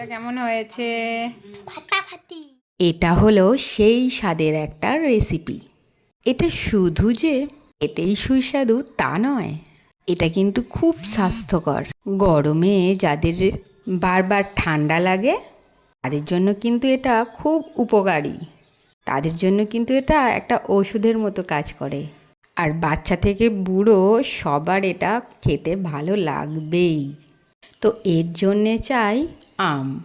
এটা কেমন হয়েছে? ফাটাফাটি এটা হলো সেই স্বাদের একটা রেসিপি এটা শুধু যে এতেই সুস্বাদু তা নয় এটা কিন্তু খুব স্বাস্থ্যকর। গরমে যাদের বারবার ঠান্ডা লাগে তাদের জন্য কিন্তু এটা খুব উপকারী। তাদের জন্য কিন্তু এটা একটা ওষুধের মতো কাজ করে। আর বাচ্চা থেকে বুড়ো সবার এটা খেতে ভালো লাগবেই। তো এর জন্যে চাই আম।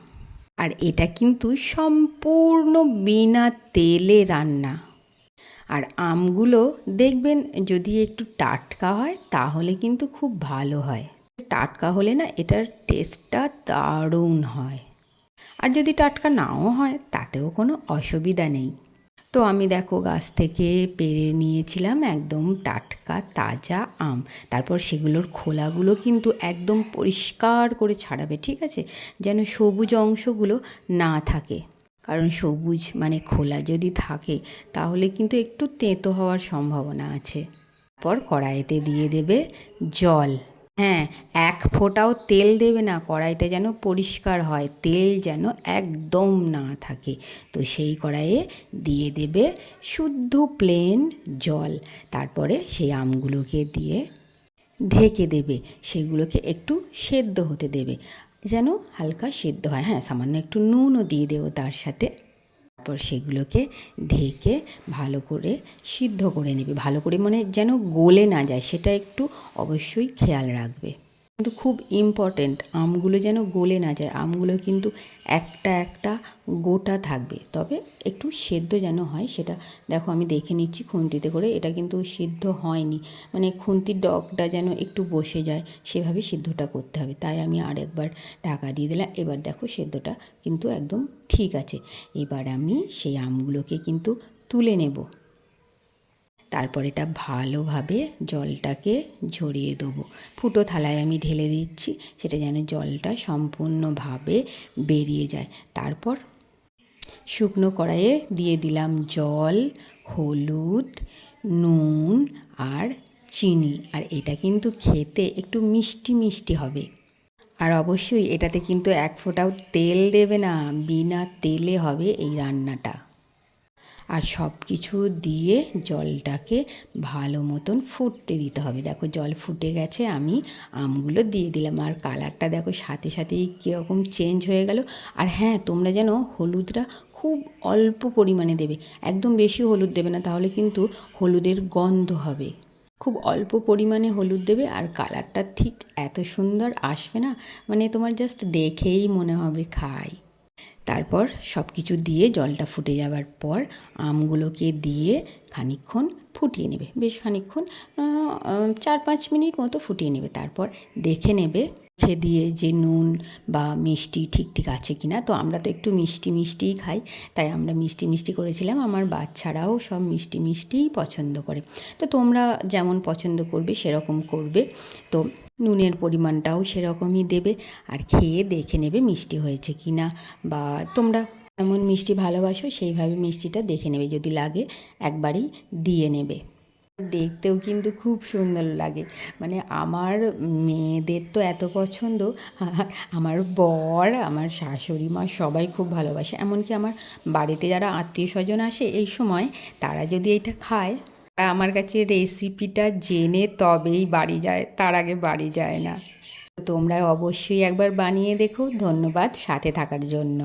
আর এটা কিন্তু সম্পূর্ণ বিনা তেলে রান্না। আর আমগুলো দেখবেন যদি একটু টাটকা হয়, তাহলে কিন্তু খুব ভালো হয়। টাটকা হলে না এটার টেস্টটা দারুণ হয়। আর যদি টাটকা নাও হয়, তাতেও কোনো অসুবিধা নেই। তো আমি দেখো গাছ থেকে পেরে নিয়েছিলাম একদম টাটকা, তাজা আম। তারপর সেগুলোর খোলাগুলো কিন্তু একদম পরিষ্কার করে ছাড়াবে, ঠিক আছে? যেন সবুজ অংশগুলো না থাকে। কারণ সবুজ মানে খোলা যদি থাকে, তাহলে কিন্তু একটু তেঁতো হওয়ার সম্ভাবনা আছে। তারপর কড়াইতে দিয়ে দেবে জল। হ্যাঁ এক ফোঁটাও তেল দেবে না, কড়াইটা যেন পরিষ্কার হয়, তেল যেন একদম না থাকে। তো সেই কড়াইয়ে দিয়ে দেবে শুদ্ধ প্লেন জল। তারপরে সেই আমগুলোকে দিয়ে ঢেকে দেবে, সেগুলোকে একটু সেদ্ধ হতে দেবে, যেন হালকা সেদ্ধ হয়। হ্যাঁ সামান্য একটু নুনও দিয়ে দেবো তার সাথে। তারপর সেগুলোকে ঢেকে ভালো করে সিদ্ধ করে নেবে। ভালো করে মানে যেন গলে না যায়, সেটা একটু অবশ্যই খেয়াল রাখবে। কিন্তু খুব ইম্পর্ট্যান্ট আমগুলো যেন গলে না যায়, আমগুলো কিন্তু একটা একটা গোটা থাকবে। তবে একটু সেদ্ধ যেন হয়, সেটা দেখো আমি দেখে নিচ্ছি খুন্তিতে করে, এটা কিন্তু সিদ্ধ হয়নি। মানে খুন্তির ডগটা যেন একটু বসে যায়, সেভাবে সিদ্ধটা করতে হবে। তাই আমি আরেকবার ঢাকা দিয়ে দিলাম। এবার দেখো সেদ্ধটা কিন্তু একদম ঠিক আছে। এবার আমি সেই আমগুলোকে কিন্তু তুলে নেব। তারপর এটা ভালোভাবে জলটাকে ঝরিয়ে দেবো। ফুটো থালায় আমি ঢেলে দিচ্ছি, সেটা যেন জলটা সম্পূর্ণভাবে বেরিয়ে যায়। তারপর শুকনো কড়াইয়ে দিয়ে দিলাম জল, হলুদ, নুন আর চিনি। আর এটা কিন্তু খেতে একটু মিষ্টি মিষ্টি হবে। আর অবশ্যই এটাতে কিন্তু এক ফোঁটাও তেল দেবে না, বিনা তেলে হবে এই রান্নাটা। আর সব কিছু দিয়ে জলটাকে ভালো মতন ফুটতে দিতে হবে। দেখো জল ফুটে গেছে, আমি আমগুলো দিয়ে দিলাম। আর কালারটা দেখো সাথে সাথেই কীরকম চেঞ্জ হয়ে গেল। আর হ্যাঁ তোমরা যেন হলুদটা খুব অল্প পরিমাণে দেবে, একদম বেশি হলুদ দেবে না, তাহলে কিন্তু হলুদের গন্ধ হবে। খুব অল্প পরিমাণে হলুদ দেবে আর কালারটা ঠিক এত সুন্দর আসবে না মানে তোমার জাস্ট দেখেই মনে হবে, খাই। তারপর সব কিছু দিয়ে জলটা ফুটে যাওয়ার পর আমগুলোকে দিয়ে খানিকক্ষণ ফুটিয়ে নেবে। বেশ আহ, চার পাঁচ মিনিট মতো ফুটিয়ে নেবে। তারপর দেখে নেবে খেয়ে দিয়ে যে নুন বা মিষ্টি ঠিক ঠিক আছে কি না তো আমরা তো একটু মিষ্টি মিষ্টিই খাই তাই আমরা মিষ্টি মিষ্টি করেছিলাম। আমার বাচ্চারাও সব মিষ্টি মিষ্টিই পছন্দ করে। তো তোমরা যেমন পছন্দ করবে সেরকম করবে। তো নুনের পরিমাণটাও সেরকমই দেবে আর খেয়ে দেখে নেবে মিষ্টি হয়েছে কি না। বা তোমরা এমন মিষ্টি ভালোবাসো সেইভাবে মিষ্টিটা দেখে নেবে যদি লাগে একবারই দিয়ে নেবে। দেখতেও কিন্তু খুব সুন্দর লাগে। মানে আমার মেয়েদের তো এত পছন্দ আমার বর, আমার শাশুড়ি মা সবাই খুব ভালোবাসে। এমনকি আমার বাড়িতে যারা আত্মীয় স্বজন আসে এই সময় তারা যদি এটা খায় আমার কাছে রেসিপিটা জেনে তবেই বাড়ি যায়, তার আগে বাড়ি যায় না। তোমরা অবশ্যই একবার বানিয়ে দেখো। ধন্যবাদ সাথে থাকার জন্য।